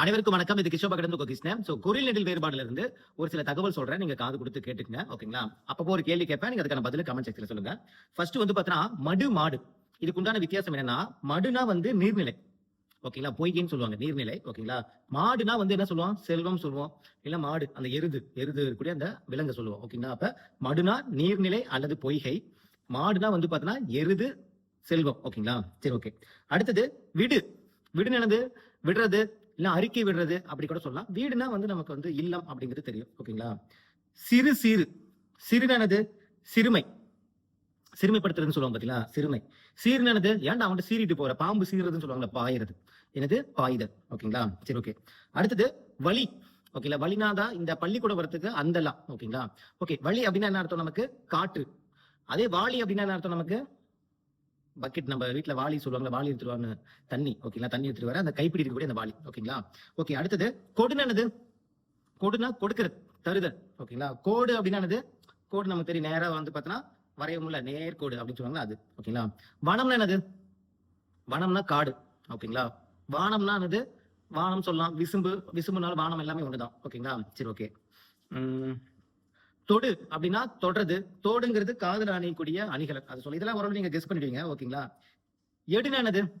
அனைவருக்கும் வணக்கம். இது கிஷோபா கடந்து கிருஷ்ணன் சோ குரில் நெடில் வேறுபாடுல இருந்து ஒரு சில தகவல் சொல்றேன். நீங்க காது கொடுத்து கேட்டுக்கங்க. ஓகேங்களா? அப்பப்போ ஒரு கேள்வி கேட்பேன். நீங்க அதுக்கான பதில கமெண்ட் செக்ஷன்ல சொல்லுங்க. ஃபர்ஸ்ட் வந்து பாத்தீங்கன்னா மடு மாடு. இதுக்கு உண்டான வித்தியாசம் என்னன்னா மடுனா வந்து நீர்நிலை. ஓகேங்களா? பொய்கைன்னு சொல்லுவாங்க நீர்நிலை. ஓகேங்களா? மாடுனா வந்து என்ன சொல்லுவோம்? செல்வம் சொல்லுவோம். இல்ல மாடு அந்த எருது. எருது இருக்கக்கூடிய அந்த விலங்கு சொல்லுவோம். ஓகேங்களா? அப்ப மடுனா நீர்நிலை அல்லது பொய்கை. மாடுனா வந்து பாத்தீங்கன்னா எருது செல்வம். ஓகேங்களா? சரி ஓகே. அடுத்தது விடு. விடுன்னு என்னது? விடுறது. இல்ல அறிக்கை விடுறது அப்படி கூட சொல்லலாம். வீடுனா வந்து நமக்கு வந்து இல்லம் அப்படிங்கிறது தெரியும். ஓகேங்களா? சிறு சிறு. சிறுனது சிறுமை. சிறுமைப்படுத்துறதுன்னு சொல்லுவாங்க பாத்தீங்களா? சிறுமை. சீர்னது ஏன்டா அவன்கிட்ட சீறிட்டு போற? பாம்பு சீர்றதுன்னு சொல்லுவாங்கல்ல பாயிறது. எனது பாயுதல். ஓகேங்களா? சரி ஓகே. அடுத்தது வழி ஓகேங்களா? வழினாதா இந்த பள்ளிக்கூடம் வரத்துக்கு அந்தலாம். ஓகேங்களா? ஓகே வழி அப்படின்னா என்ன அர்த்தம் நமக்கு? காற்று. அதே வாளி அப்படின்னா என்ன அர்த்தம் நமக்கு? பக்கெட் நம்ம வீட்டில் வாளி சொல்லுவாங்க வாளி எடுத்துருவாங்க தண்ணி ஓகேங்களா தண்ணி எடுத்துட்டு வர அந்த கைப்பிடி இருக்கக்கூடிய அந்த வாளி ஓகேங்களா ஓகே அடுத்தது கொடுன்னு என்னது கொடுனா கொடுக்கறது தருதல் ஓகேங்களா கோடு அப்படின்னானது கோடு நமக்கு தெரியும். நேராக வந்து பார்த்தோன்னா வரைய முடியல நேர்கோடு அப்படின்னு சொல்லுவாங்க அது ஓகேங்களா வனம்னா என்னது? வனம்னா காடு ஓகேங்களா வானம்னா என்னது? வானம் சொல்லலாம். விசும்பு விசும்புனால வானம் எல்லாமே ஒண்ணுதான் ஓகேங்களா சரி ஓகே தொடு அப்படின்னா தொடறது தோடுங்கிறது காதல் அணியக்கூடிய அணிகலன். அது சொல்லி இதெல்லாம் ஓரளவு நீங்க கெஸ் பண்ணிடுவீங்க. ஓகேங்களா? எடுனா என்னது?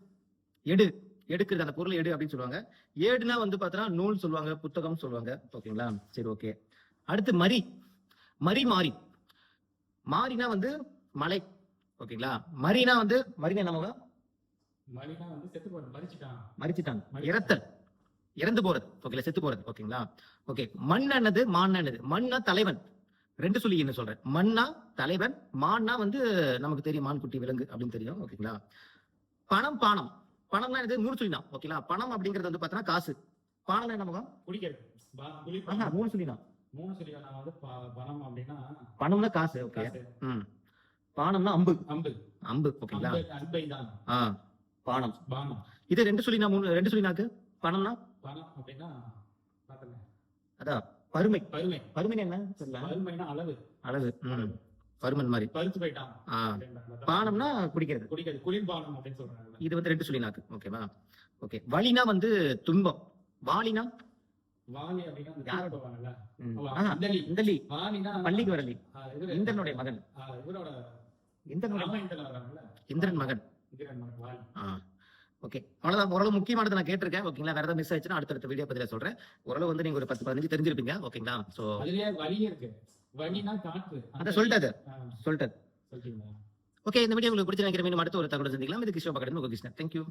எடு. எடுக்கிறது அந்த பொருள் எடு அப்படின்னு சொல்லுவாங்க. ஏடுனா வந்து பார்த்தோன்னா நூல் சொல்லுவாங்க புத்தகம் சொல்லுவாங்க. ஓகேங்களா? சரி ஓகே. அடுத்து மரி மரி மாறி. மாறினா வந்து மலை. ஓகேங்களா? மரினா வந்து மரினா போற மறிச்சிட்டான். இறத்தல். இறந்து போறது. ஓகேங்களா? செத்து போறது. ஓகேங்களா? ஓகே. மண் என்னது மான் என்னது மண்ணா தலைவன். ரெண்டு சொல்லி என்ன சொல்றேன்? மண்ணா தலைவன் மான்னா வந்து நமக்கு தெரியும் மான்குட்டி விலங்கு அப்படின்னு தெரியும் ஓகேங்களா? பணம் பானம். பணம்னா இது மூணு சொல்லி தான் ஓகேங்களா? பணம் அப்படிங்கிறது வந்து பார்த்தோன்னா காசு. பானம் என்ன முகம்? குடிக்கிறது. மூணு சொல்லி தான் மூணு சொல்லி நான் வந்து ப- பணம் அப்படின்னா பணம்னா காசு ஓகே. ம். பானம்னா அம்பு. அம்பு. அம்பு ஓகேங்களா? ஆ பானம். பானம். இது ரெண்டு சொல்லி நான் மூணு ரெண்டு சொல்லி நாக்கு பணம்னா? பணம் அப்படின்னா அதான். பருமை பருமை பருமை என்ன சொல்லலாம் பருமைனா அளவு. அளவு. பருமன் மாதிரி. பருத்து போயிட்டான். பானம்னா குடிக்கிறது. குடிக்கிறது. குளிர்பானம் அப்படின்னு சொல்றாங்க இது வந்து ரெண்டு சொல்லி நாக்கு ஓகேவா ஓகே வலினா வந்து துன்பம். வாலினா? வாலி அப்படின்னா பள்ளிக்கு வரலி. இந்திரனுடைய மகன். இந்திரனுடைய இந்திரன் மகன் இந்திரன் மகன் வாலி ஆ ஓகே அவ்வளவுதான். ஓரளவு முக்கியமானது நான் கேட்டிருக்கேன். ஓகேங்களா வேற ஏதாவது மிஸ் ஆயிடுச்சுன்னா அடுத்தடுத்த வீடியோ பதில சொல்றேன். ஓரளவு வந்து நீங்க ஒரு பத்து பதினஞ்சு தெரிஞ்சிருப்பீங்க. ஓகேங்களா சோ அதுலயே வலி இருக்கு. வலினா காற்று. அத சொல்லிட்டது. ஆ, சொல்லிட்டது. சொல்லிட்டீங்களா ஓகே இந்த வீடியோ உங்களுக்கு பிடிச்சி நினைக்கிற மீண்டும் அடுத்த ஒரு தகவல் சந்திக்கலாம். இது கிருஷ்ண பக்கத்துல உங்க கிருஷ்ணன். தேங்க்யூ